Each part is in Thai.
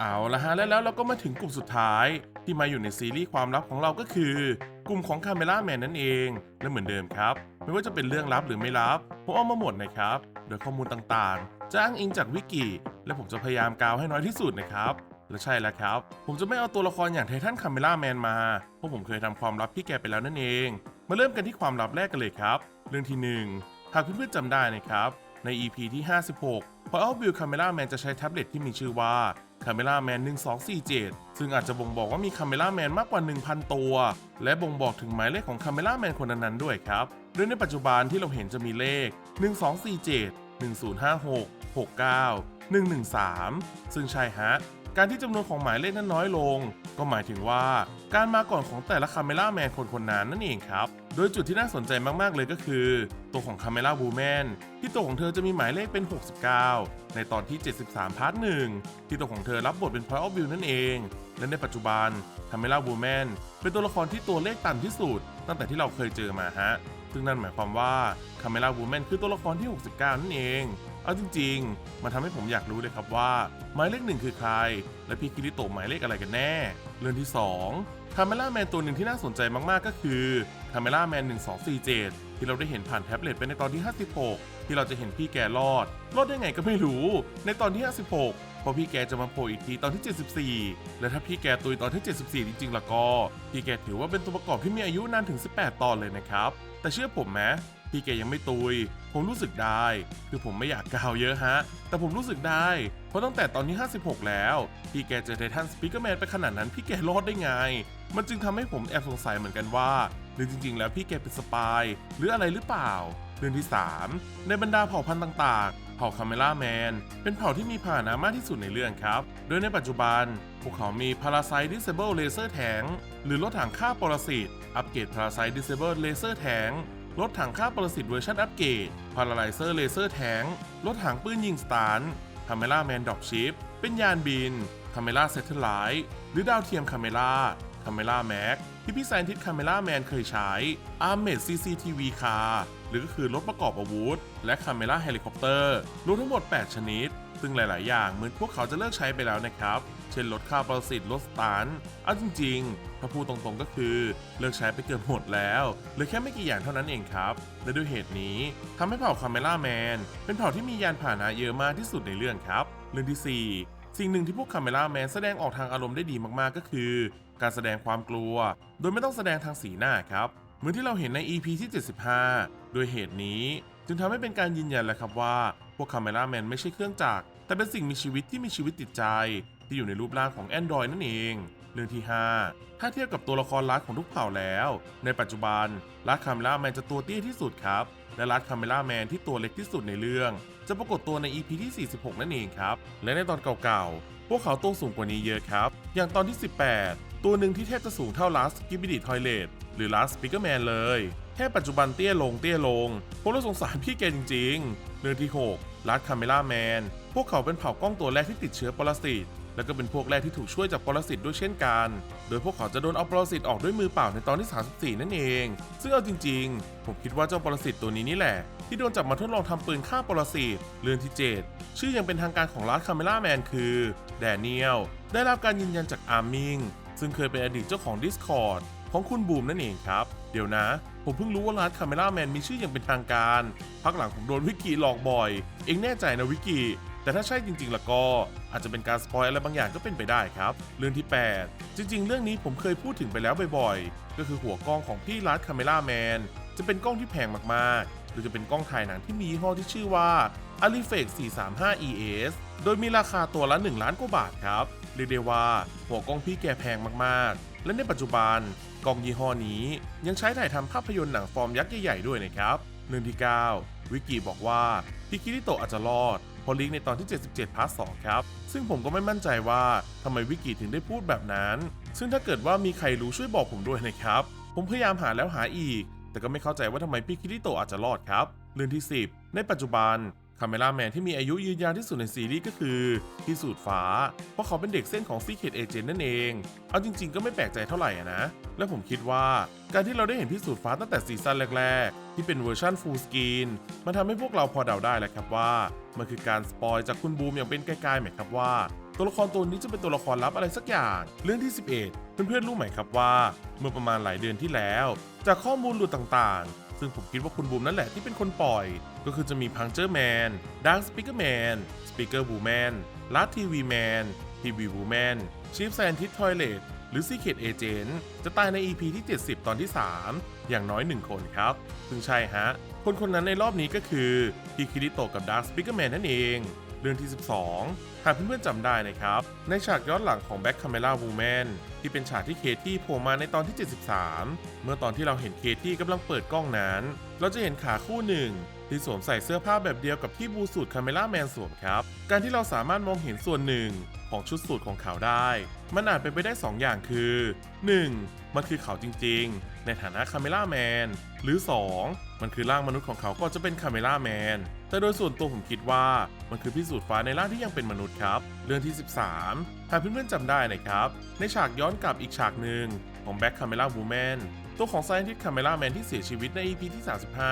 เอาละฮะและแล้วเราก็มาถึงกลุ่มสุดท้ายที่มาอยู่ในซีรีส์ความลับของเราก็คือ กลุ่มของคาเมล่าแมนนั่นเอง และเหมือนเดิมครับ ไม่ว่าจะเป็นเรื่องลับหรือไม่ลับผมเอามาหมดนะครับ โดยข้อมูลต่างๆจ้างอิงจากวิกิและผมจะพยายามกาวให้น้อยที่สุดนะครับและใช่แล้วครับ ผมจะไม่เอาตัวละครอย่างไททันคาเมล่าแมนมาเพราะผมเคยทำความลับพี่แกไปแล้วนั่นเอง มาเริ่มกันที่ความลับแรกกันเลยครับ เรื่องที่หนึ่งหากเพื่อนๆจำได้นะครับใน EP ที่ 56พอเอาวิวคาเมล่าแมนจะใช้แท็บเล็ตที่มีชื่อว่า คาเมล่าแมน1247 ซึ่งอาจจะบ่งบอกว่ามีคาเมล่าแมนมากกว่า 1,000 ตัว และบ่งบอกถึงหมายเลขของคาเมล่าแมนคนนั้นๆด้วยครับ โดยในปัจจุบันที่เราเห็นจะมีเลข 1247 1056 69 113 ซึ่งใช่ฮะ การที่จำนวนของหมายเลขนั้นน้อยลง ก็หมายถึงว่าการมาก่อนของแต่ละคาเมล่าแมนคนคนนั้นนั่นเองครับ โดยจุดที่น่าสนใจมากๆเลยก็คือ ตัวของคาเมล่าบูแมนที่ตัวของเธอจะมีหมายเลขเป็น 69 ในตอนที่ 73 พาร์ทหนึ่งที่ตัวของเธอรับบทเป็น Point of View นั่นเอง และในปัจจุบันคาเมล่าบูแมนเป็นตัวละครที่ตัวเลขต่ำที่สุด ตั้งแต่ที่เราเคยเจอมาฮะซึ่งนั่นหมายความว่าคาเมล่าวูแมนคือตัวละครที่ 69 นั่นเอง เอาจริง ๆ มันทำให้ผมอยากรู้เลยครับว่า หมายเลขหนึ่งคือใคร และพี่คิริโตะหมายเลขอะไรกันแน่ เรื่องที่2คาเมล่าแมนตัวหนึ่งที่น่าสนใจมากๆก็คือคาเมล่าแมน1247 ที่เราได้เห็นผ่านแท็บเล็ตไปในตอนที่ 56 ที่เราจะเห็นพี่แกรอด รอดได้ไงก็ไม่รู้ ในตอนที่ 56พอพี่แกจะมาโผล่อีกทีตอนที่ 74 และถ้าพี่แกตุยตอนที่ 74 จริงๆแล้วก็ พี่แกถือว่าเป็นตัวประกอบที่มีอายุนานถึง 18 ตอนเลยนะครับ แต่เชื่อผมไหมพี่แกยังไม่ตุย ผมรู้สึกได้ คือผมไม่อยากกล่าวเยอะฮะ แต่ผมรู้สึกได้ เพราะตั้งแต่ตอนนี้ 56 แล้วพี่แกเจอไททันสปีกเกอร์แมนไปขนาดนั้นพี่แกรอดได้ไง มันจึงทำให้ผมแอบสงสัยเหมือนกันว่า หรือจริง ๆ แล้วพี่แกเป็นสปายหรืออะไรหรือเปล่า เรื่องที่ 3 ในบรรดาเผ่าพันธุ์ต่างๆ เผ่าคาเมล่าแมนเป็นเผ่าที่มีพานะมากที่สุดในเรื่องครับ โดยในปัจจุบันพวกเขามี Parasite Disable Laser Tank หรือรถถังฆ่าปรสิตอัปเกรด Parasite Disable Laser Tank ร รถถังฆ่าปรสิตเวอร์ชันอัปเกรด Paralyzer Laser Tank รถถังปืนยิงสตาร์คาเมล่าแมนดอกชิปเป็นยานบินคาเมล่าเซตเทอร์ไลท์หรือดาวเทียมคาเมล่าคาเมล่าแม็กที่พี่แซนทิสคาเมล่าแมนเคยใช้ Armored CCTV Car หรือก็คือรถประกอบอาวุธ และคาเมล่าเฮลิคอปเตอร์รวมทั้งหมด 8 ชนิด ซึ่งหลาย ๆ อย่างเหมือนพวกเขาจะเลิกใช้ไปแล้วนะครับ เช่นรถฆ่าปรสิตรถสตาร์เอาจริง ถ้าพูดตรงๆก็คือ เลิกใช้ไปเกือบหมดแล้วเหลือแค่ไม่กี่อย่างเท่านั้นเองครับ และด้วยเหตุนี้ทำให้เผ่าคาเมล่าแมน เป็นเผ่าที่มียานพาหนะเยอะมากที่สุดในเรื่องครับ เรื่องที่ 4 สิ่งหนึ่งที่พวกคาเมล่าแมนแสดงออกทางอารมณ์ได้ดีมากๆก็คือ การแสดงความกลัว โดยไม่ต้องแสดงทางสีหน้าครับเหมือนที่เราเห็นใน EP ที่ 75 โดยเหตุนี้ จึงทำให้เป็นการยืนยันแล้วครับว่า พวกคาเมล่าแมนไม่ใช่เครื่องจักร แต่เป็นสิ่งมีชีวิตที่มีชีวิตติดใจ ที่อยู่ในรูปร่างของ Android นั่นเอง เรื่องที่ 5 ถ้าเทียบกับตัวละครลัดของทุกเผ่าแล้ว ในปัจจุบันลัดคาเมล่าแมนจะตัวเตี้ยที่สุดครับ และลัดคาเมล่าแมนที่ตัวเล็กที่สุดในเรื่อง จะปรากฏตัวใน EP ที่ 46 นั่นเองครับ และในตอนเก่าๆ พวกเขาตัวสูงกว่านี้เยอะครับ อย่างตอนที่ 18 ตัวหนึ่งที่แทบจะสูงเท่าลัสกิบิดิทอยเลตหรือลัสปิกเกอร์แมนเลยแค่ปัจจุบันเตี้ยลงเตี้ยลงผมเลยสงสารพี่แกจริงๆ เรื่องที่6ลัดคาเมล่าแมน พวกเขาเป็นเผ่ากล้องตัวแรกที่ติดเชื้อปรสิต แล้วก็เป็นพวกแรกที่ถูกช่วยจากปรสิตด้วยเช่นกัน โดยพวกเขาจะโดนเอาปรสิตออกด้วยมือเปล่าในตอนที่ 34 นั่นเอง ซึ่งเอาจริง ๆ ผมคิดว่าเจ้าปรสิตตัวนี้นี่แหละ ที่โดนจับมาทดลองทำปืนฆ่าปรสิตเรืองที่ 7 ชื่อยังเป็นทางการของรัฐคาเมล่าแมนคือ แดเนียล ได้รับการยืนยันจากอาร์มิง ซึ่งเคยเป็นอดีตเจ้าของ Discord ของคุณบูมนั่นเองครับ เดี๋ยวนะ ผมเพิ่งรู้ว่าร้านคาเมล่าแมนมีชื่ออย่างเป็นทางการ พักหลังผมโดนวิกิหลอกบ่อย เองแน่ใจนะวิกิ แต่ถ้าใช่จริงๆแล้วก็อาจจะเป็นการสปอยอะไรบางอย่างก็เป็นไปได้ครับ เรื่องที่ 8 จริง ๆ เรื่องนี้ผมเคยพูดถึงไปแล้วบ่อยๆ ก็คือหัวกล้องของพี่รัฐคาเมล่าแมนจะเป็นกล้องที่แพงมากๆ หรือจะเป็นกล้องถ่ายหนังที่มียี่ห้อที่ชื่อว่า a l i f e x 435 ES โดยมีราคาตัวละ 1 ล้านกว่าบาทครับ เรียกได้ว่าหัวกล้องพี่แกแพงมากๆ และในปัจจุบันกล้องยี่ห้อนี้ยังใช้ถ่ายทำภาพยนตร์หนังฟอร์มยักษ์ใหญ่ๆด้วยนะครับเรื่องที่ 9 วิกิบอกว่าพี่คิริโตอาจจะรอด พอลิงก์ในตอนที่ 77 พาร์ท 2 ครับ ซึ่งผมก็ไม่มั่นใจว่าทำไมวิกิถึงได้พูดแบบนั้น ซึ่งถ้าเกิดว่ามีใครรู้ช่วยบอกผมด้วยนะครับ ผมพยายามหาแล้วหาอีก แต่ก็ไม่เข้าใจว่าทำไมพี่คิริโตอาจจะรอดครับ เรื่องที่ 10 ในปัจจุบัน คาเมล่าแมนที่มีอายุยืนยาวที่สุดในซีรีส์ก็คือพี่สูตรฟ้า เพราะเขาเป็นเด็กเส้นของ Secret Agent นั่นเอง เอาจริงๆก็ไม่แปลกใจเท่าไหร่นะ และผมคิดว่าการที่เราได้เห็นพี่สูตรฟ้าตั้งแต่ซีซั่นแรกๆ ที่เป็นเวอร์ชันฟูลสกรีนมันทำให้พวกเราพอเดาได้แล้วครับว่า มันคือการสปอยจากคุณบูมอย่างเป็นไกลๆไหมครับว่า ตัวละครตัวนี้จะเป็นตัวละครลับอะไรสักอย่าง เรื่องที่ 11 เพื่อนๆรู้ไหมครับว่า เมื่อประมาณหลายเดือนที่แล้ว จากข้อมูลหลุดต่างๆ ซึ่งผมคิดว่าคุณบูมนั่นแหละที่เป็นคนปล่อย ก็คือจะมีพังเจอร์แมนดังสปิเกอร์แมนสปิเกอร์บูแมนลัดทีวีแมนทีวีบูแมนชีฟแซนทิสทอยเลตหรือ Secret Agent จะตายใน EP ที่ 70 ตอนที่ 3 อย่างน้อย 1 คนครับ ซึ่งใช่ฮะ คนคนนั้นในรอบนี้ก็คือพีคิริโตกับดาร์สปิเกอร์แมนนั่นเอง เรื่องที่ 12 หากเพื่อนๆจำได้นะครับ ในฉากย้อนหลังของ Back Camera Woman ที่เป็นฉากที่เคที่โผล่มาในตอนที่ 73 เมื่อตอนที่เราเห็นเคที่กำลังเปิดกล้องนั้น เราจะเห็นขาคู่หนึ่งที่สวมใส่เสื้อผ้าแบบเดียวกับที่บูสูตรคาเมล่าแมนสวมครับ การที่เราสามารถมองเห็นส่วนหนึ่งของชุดสูทของเขาได้ มันอาจเป็นไปได้ 2 อย่างคือ 1. มันคือเขาจริงๆ ในฐานะคาเมล่าแมน หรือ 2. มันคือร่างมนุษย์ของเขาก็จะเป็นคาเมล่าแมน แต่โดยส่วนตัวผมคิดว่ามันคือพิสูจน์ฟ้าในร่างที่ยังเป็นมนุษย์ครับ เรื่องที่ 13 หากเพื่อนๆจำได้นะครับ ในฉากย้อนกลับอีกฉากหนึ่งของแบ็คคาเมล่าบูแมนตัวของไซน์ทิสคาเมล่าแมนที่เสียชีวิตใน EP ที่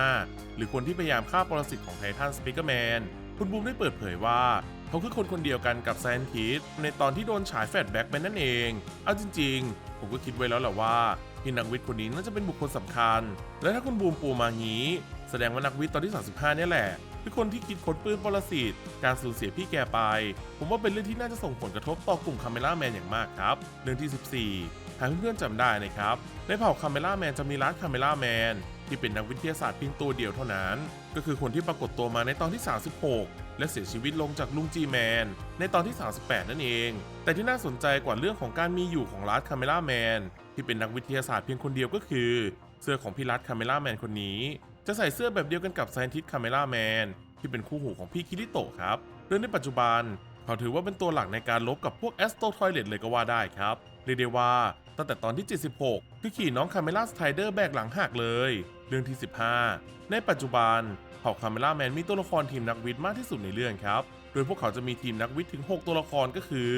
35 หรือคนที่พยายามฆ่าปรสิตของไททันสปิเกอร์แมนคุณบูมได้เปิดเผยว่า เขาคือคนคนเดียวกันกับไซนทิสในตอนที่โดนฉายแฟลชแบ็กไปนั่นเอง เอาจริงๆ ผมก็คิดไว้แล้วแหละว่าพี่นักวิทย์คนนี้น่าจะเป็นบุคคลสำคัญ และถ้าคุณบูมปูมางี้ แสดงว่านักวิทย์ตอนที่ 35เนี่ยแหละ คือคนที่คิดค้นปืนปรสิตการสูญเสียพี่แกไป ผมว่าเป็นเรื่องที่น่าจะส่งผลกระทบต่อกลุ่มคาเมล่าแมนอย่างมากครับเรื่องที่ 14หากเพื่อนๆจำได้นะครับ ในเผ่าคาเมล่าแมนจะมีร้านคาเมล่าแมนที่เป็นนักวิทยาศาสตร์เพียงตัวเดียวเท่านั้น ก็คือคนที่ปรากฏตัวมาในตอนที่ 36 และเสียชีวิตลงจากลุงจีแมนในตอนที่ 38 นั่นเอง แต่ที่น่าสนใจกว่าเรื่องของการมีอยู่ของร้านคาเมล่าแมนที่เป็นนักวิทยาศาสตร์เพียงคนเดียวก็คือ เสื้อของพี่รัฐคาเมล่าแมนคนนี้ จะใส่เสื้อแบบเดียวกันกับไซนทิสคาเมล่าแมนที่เป็นคู่หูของพี่คิริโตะครับเรื่องในปัจจุบันเขาถือว่าเป็นตัวหลักในการลบกับพวกแอสโตทอยเลตเลยก็ว่าได้ครับเรียกได้ว่าตั้งแต่ตอนที่ 76 คือขี่น้องคาเมล่าสไตเดอร์แบกหลังหักเลย เรื่องที่ 15 ในปัจจุบันเผ่าคาเมล่าแมนมีตัวละครทีมนักวิทย์มากที่สุดในเรื่องครับ โดยพวกเขาจะมีทีมนักวิทย์ถึง 6 ตัวละครก็คือ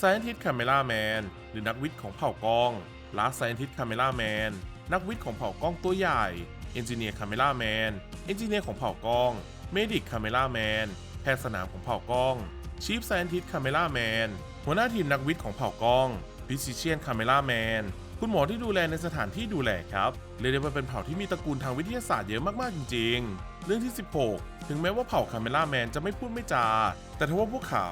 Scientist Camera Man หรือนักวิทย์ของเผ่ากอง Last Scientist Camera Man นั นักวิทย์ของเผ่ากล้องตัวใหญ่เอนจิเนียร์คาเมล่าแมนเอนจิเนียร์ของเผ่ากล้องเมดิกคาเมล่าแมนแพทย์สนามของเผ่ากล้องชีฟไซนติสคาเมล่าแมนหัวหน้าทีมนักวิทย์ของเผ่ากล้องพิซิเชียนคาเมล่าแมน คุณหมอที่ดูแลในสถานที่ดูแลครับเรียกได้ว่าเป็นเผ่าที่มีตระกูลทางวิทยาศาสตร์เยอะมากๆจริง ๆ เรื่องที่ 16 ถึงแม้ว่าเผ่าคาเมล่าแมนจะไม่พูดไม่จา แต่ทว่าพวกเขา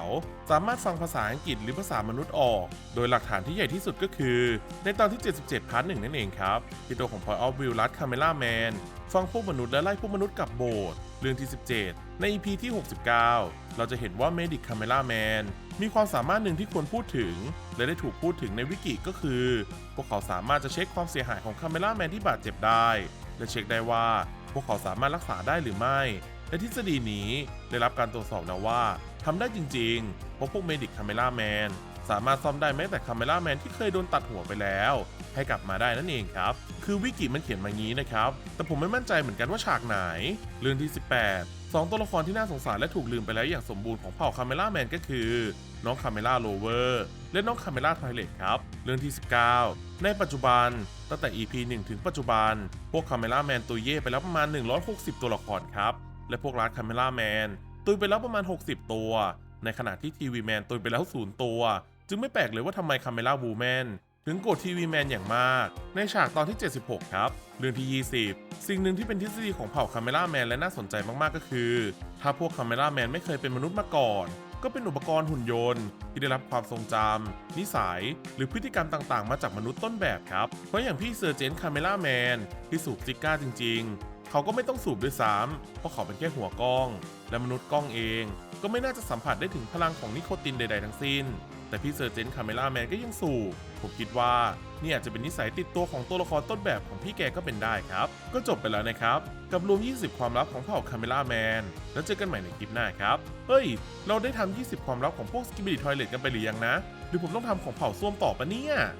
สามารถฟังภาษาอังกฤษหรือภาษามนุษย์ออก โดยหลักฐานที่ใหญ่ที่สุดก็คือ ในตอนที่ 77 พาร์ทหนึ่งนั่นเองครับที่ตัวของพอยออฟวิลลัดคาเมล่าแมนฟังพวกมนุษย์และไล่พวกมนุษย์กลับโบสถ์เรื่องที่ 17 ใน EP ที่ 69 เราจะเห็นว่า Medic Camera Man มี มีความสามารถหนึ่งที่ควรพูดถึง และได้ถูกพูดถึงในวิกิก็คือ พวกเขาสามารถจะเช็คความเสียหายของ Camera Man ที่บาดเจ็บได้ และเช็คได้ว่า พวกเขาสามารถรักษาได้หรือไม่ และทฤษฎีนี้ได้รับการตรวจสอบแล้วว่าทำได้จริงๆ เพราะพวก Medic Camera Man สามารถซ่อมได้แม้แต่ Camera Man ที่เคยโดนตัดหัวไปแล้ว ให้กลับมาได้นั่นเองครับ คือวิกิมันเขียนมางี้นะครับ แต่ผมไม่มั่นใจเหมือนกันว่าฉากไหน เรื่องที่ 18 สองตัวละครที่น่าสงสารและถูกลืมไปแล้วอย่างสมบูรณ์ของเผ่าคาเมล่าแมนก็คือ น้องคาเมล่าโลเวอร์และน้องคาเมล่าไทเลตครับ เรื่องที่ 19 ในปัจจุบันตั้งแต่ EP 1 ถึงปัจจุบัน พวกคาเมล่าแมนตุยเย่ไปแล้วประมาณ 160 ตัวละครครับ และพวกร้านคาเมล่าแมนตุยไปแล้วประมาณ 60 ตัว ในขณะที่ทีวีแมนตุยไปแล้วศูนย์ตัว จึงไม่แปลกเลยว่าทำไมคาเมล่าบูแมน ถึงโกรธทีวีแมนอย่างมาก ในฉากตอนที่ 76 ครับ เรื่องที่ 20 สิ่งหนึ่งที่เป็นทฤษฎีของเผ่าคาเมล่าแมนและน่าสนใจมากๆก็คือ ถ้าพวกคาเมล่าแมนไม่เคยเป็นมนุษย์มาก่อน ก็เป็นอุปกรณ์หุ่นยนต์ ที่ได้รับความทรงจำนิสัย หรือพฤติกรรมต่างๆ มาจากมนุษย์ต้นแบบครับ เพราะอย่างพี่เซอร์เจนคาเมล่าแมนที่สูบซิก้าจริง ๆ เขาก็ไม่ต้องสูบด้วยซ้ำเพราะเขาเป็นแค่หัวกล้อง และมนุษย์กล้องเอง ก็ไม่น่าจะสัมผัสได้ถึงพลังของนิโคตินใด ๆ ทั้งสิ้น แต่พี่เซอร์เจนคาเมล่าแมนก็ยังสูบผมคิดว่านี่อาจจะเป็นนิสัยติดตัวของตัวละครต้นแบบของพี่แกก็เป็นได้ครับ ก็จบไปแล้วนะครับ กับรวม 20 ความลับของเผ่าคาเมล่าแมน แล้วเจอกันใหม่ในคลิปหน้าครับ เฮ้ย เราได้ทำ20 ความลับของพวกสกิบิลิทอยเลตกันไปหรือยังนะ หรือผมต้องทำของเผ่าส้วมต่อปะเนี่ย